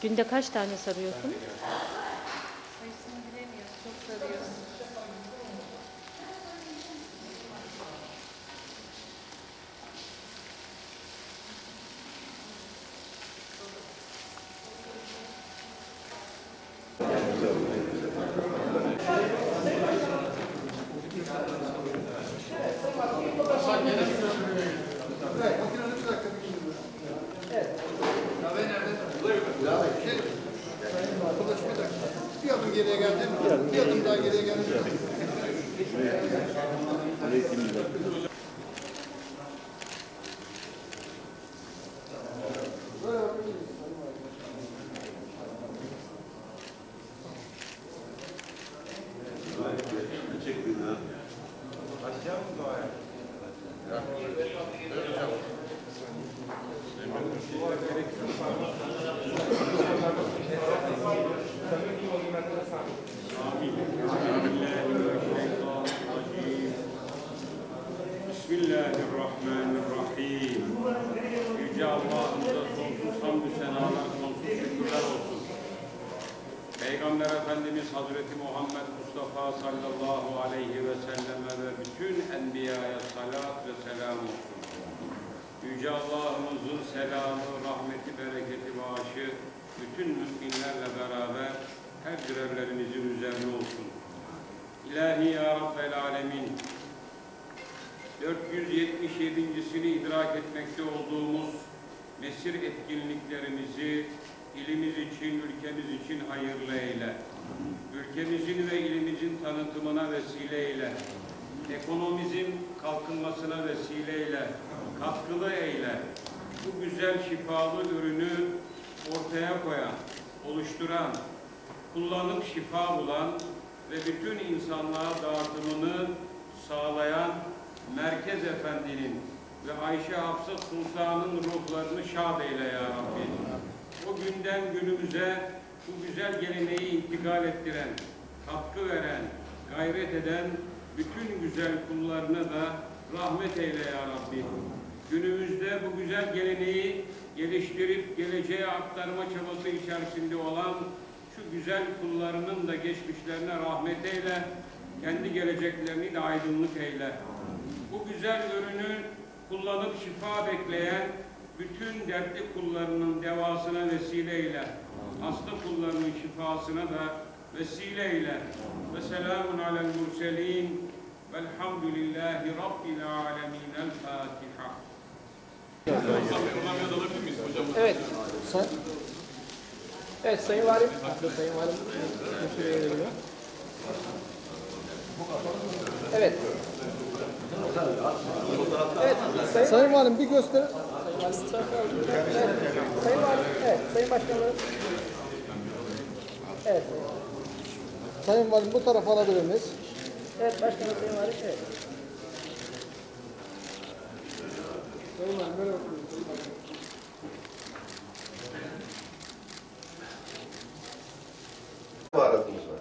Günde kaç tane sarıyorsun? Bir. Bir adım geriye geldim. Bir adım daha geriye geldim. Bismillahirrahmanirrahim. Yüce Allah'ımıza sonsuz hamdü senalar, sonsuz şükürler olsun. Peygamber Efendimiz Hazreti Muhammed Mustafa sallallahu aleyhi ve selleme ve bütün enbiyaya salat ve selam olsun. Yüce Allah'ımızın selamı, rahmeti, bereketi, bağışı bütün müminlerle beraber her birerlerimizin üzerine olsun. İlahi Ya Rabbel Alemin, 477.sini idrak etmekte olduğumuz mesir etkinliklerimizi ilimiz için, ülkemiz için hayırlı eyle. Ülkemizin ve ilimizin tanıtımına vesile eyle. Ekonomimizin kalkınmasına vesile eyle. Katkılı eyle. Bu güzel şifalı ürünü ortaya koyan, oluşturan, kullanıp şifa bulan ve bütün insanlığa dağıtımını sağlayan Efendi'nin ve Ayşe Hafsa Sultan'ın ruhlarını şad eyle ya Rabbi. O günden günümüze bu güzel geleneği intikal ettiren, katkı veren, gayret eden bütün güzel kullarına da rahmet eyle ya Rabbi. Günümüzde bu güzel geleneği geliştirip geleceğe aktarma çabası içerisinde olan şu güzel kullarının da geçmişlerine rahmet eyle, kendi geleceklerini de aydınlık eyle. Bu güzel ürünü kullanıp şifa bekleyen bütün dertli kullarının devasına vesile eyle. Hasta kullarının şifasına da vesile eyle. Ve selamun alel murselin velhamdülillahi rabbil alemin. El Fatiha. Evet. Say evet Sayın Valim. Sayın Valim. Teşekkür ederim. Evet. Evet. Sayın, Sayın Valim bir göster. evet. Sayın Valim. Evet. Sayın Başkanım. Evet. Sayın Valim bu tarafa alabilir miyiz? Evet Başkanım Sayın Valim. Evet. Sayın Valim böyle.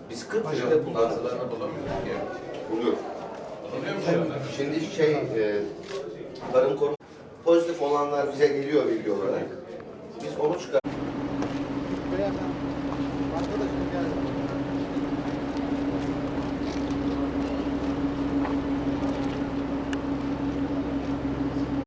Biz 40 yılda bu bazılarını bulamıyoruz. Yani. Buluyor. Şimdi şey, e, tarım koruma pozitif olanlar bize geliyor bilgi olarak. Biz onu çıkar.